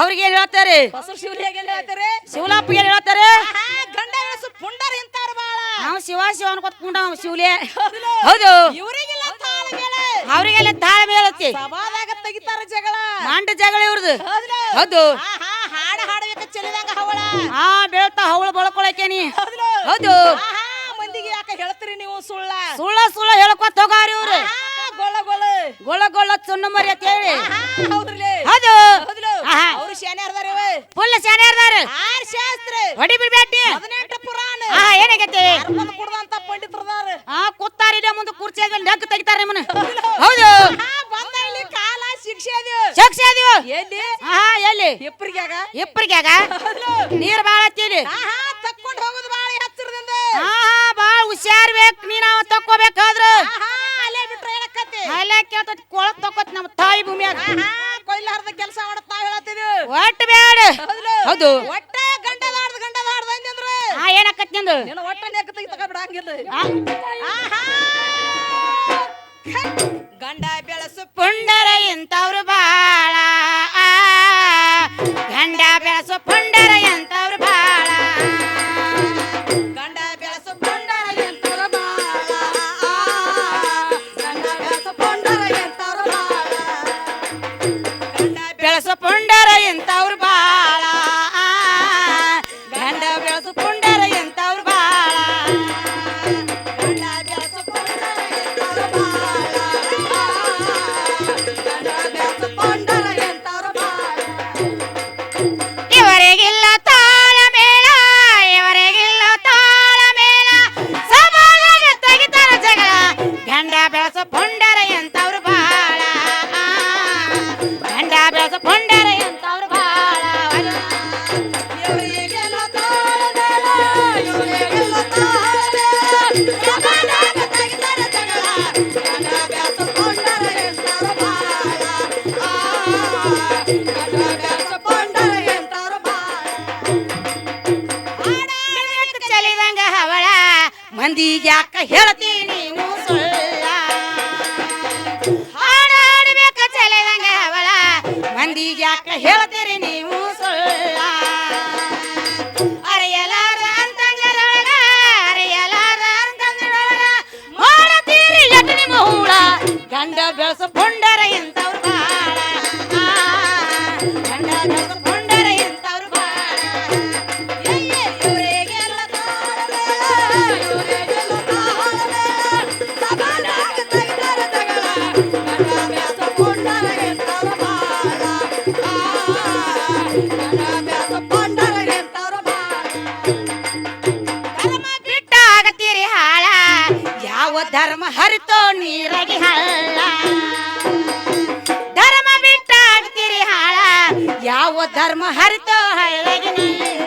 ಅವ್ರಿಗೆ ಏನ್ ಹೇಳ್ತಾರೆ? ಶಿವಲಿಗೆ ಏನ್ ಹೇಳ್ತಾರೆ? ಗಂಡ ಹೆಣಸು ಪುಂಡರ್ ಇಂತಾರ ಬಾಳ. ನಾವು ಶಿವ ಶಿವ ಅನ್ಕೊತ್ ಕುಂಡ ಶಿವಲೆ. ಹೌದು. ಇವರಿಗೆಲ್ಲ ತಾಳ್ಮೇಳ ಅವ್ರಿಗೆಲ್ಲ ತಾಳ ಮೇಲತ್ತಿ ಸಭಾದಾಗ ತೆಗಿತಾರ ಜಗಳ. ಮಂಡ ಜಗಳ ಇವ್ರದ್ದು ಹೌದು. ಹಾಡ ಹಾಡಬೇಕು ಚೆಲ್ಲಿದಂಗ ಹವಳ. ಹಾ ಬೆಳ್ತಾ ಹವಳ ಬಳಕೊಳಕೇನಿ ಹೌದು. ಮಂದಿಗೆ ಯಾಕೆ ಹೇಳ್ತೀರಿ ನೀವು ಸುಳ್ಳ? ಸುಳ್ಳ ಸುಳ್ಳ ಹೇಳ್ಕೊತ ಹೋಗಾರಿ ಇವ್ರು. ಗೊಳ್ಳ ಗೊಳ್ಳ ಗೊಳ್ಳ ಗೊಳ್ಳ ಗೊಳ ಸುಣ್ಣ ಮರಿ ಅಂತ ಹೇಳಿ. ಆಹಾ, ಹೌದ್ರಲೇ. ಹೌದು. ಅವ್ರು ಶಾನೆ ಅರ್ದಾರ ಫುಲ್ ಶಾನೆ ಅರ್ದಾರ. ಆರ್ ಶಾಸ್ತ್ರ. ಹೊಡಿ ಬಿಡ್ಬೇಟಿ ಹದಿನೆಂಟು ಪುರಾಣ. ಹಾ ಏನಾಗೈತಿ? ಅರ್ಮನ್ ಕುಡ್ದಂತ ಪಂಡಿತರದಾರ. ಹಾ ಕೂತಾರಿದ ಮುಂದೆ ಕುರ್ಚಿ ನೆಗ್ ತೆಗಿತಾರ ನಿಮ್ಮನ್ನ. ಹೌದು. ಬಂದ ಇಲ್ಲಿ ಕಾಲ ಶಿಕ್ಷೆ ಅದು. ಶಿಕ್ಷೆ ಅದು. ಎಲ್ಲಿ? ಹಾ ಎಲ್ಲಿ? ಇಬ್ಬರಿಗ್ಯಾಗ ಇಪ್ಪರಿಗ್ಯಾಗ ನೀರ್ ಬಾಳ ಹತ್ತೀರಿ ಆಹಾ ತಕ್ಕೊಂಡ್ ಹೋಗೋದು ಬಾಳ ಹತ್ತಿರದಿಂದ ಹಾ ಹಾ ಬಾಳ ಹುಷಾರ್ ಬೇಕು. ನೀ ನಾವು ತಕ್ಕೋಬೇಕಾದ್ರ ಒಟ್ಟು ಬೇಡ ಗಂಡ ಬಾರ್ದ ಗಂಡ ಬಾರ್ದ ಅಂದ್ರೆ? ಆ ಏನಕ್ಕತ್ ನಿಂದು ನೀನು ಒಟ್ಟ ನೆಕ್ಕ ತೆಗಿ ತಗೊಬಿಡಂಗಿಲ್ಲ ಆ, ಆಹಾ! ಗಂಡ ಬೆಳಸು ಪುಂಡರ ಎಂತವ್ರು ಯಾಕ ಹೇಳ್ತೀನಿ ನೀವು ಸುಳ್ಳ? ಹಾಡಾಡ್ಬೇಕ ಚಲದಂಗ ಅವಳ. ಯಾಕ ಹೇಳ್ತೀರಿ ನೀವು ಸುಳ್ಳ? ಅರೆಯಲಾರ ಅಂತಂಗರೊಳಗ ಅರೆಯಲಾರ ಅಂತಂಗರೊಳಗ ಮಾಡತೀರಿ ಎಟ್ಟು ನಿಮ್ಮ ಹೂಳ? ಗಂಡ ಬೆಳಸ ಪುಂಡರ ಎಂತವ್ರು ಬಾಳ ಗಂಡ ಯಾವ ಧರ್ಮ ಹರಿತೋ ನೀರಗಿ ಹಳ್ಳ ಧರ್ಮ ಬಿಟ್ಟಾಡ್ತೀರಿ ಹಾಳ. ಯಾವ ಧರ್ಮ ಹರಿತೋ ಹಳ್ಳಗಿ ನೀರ.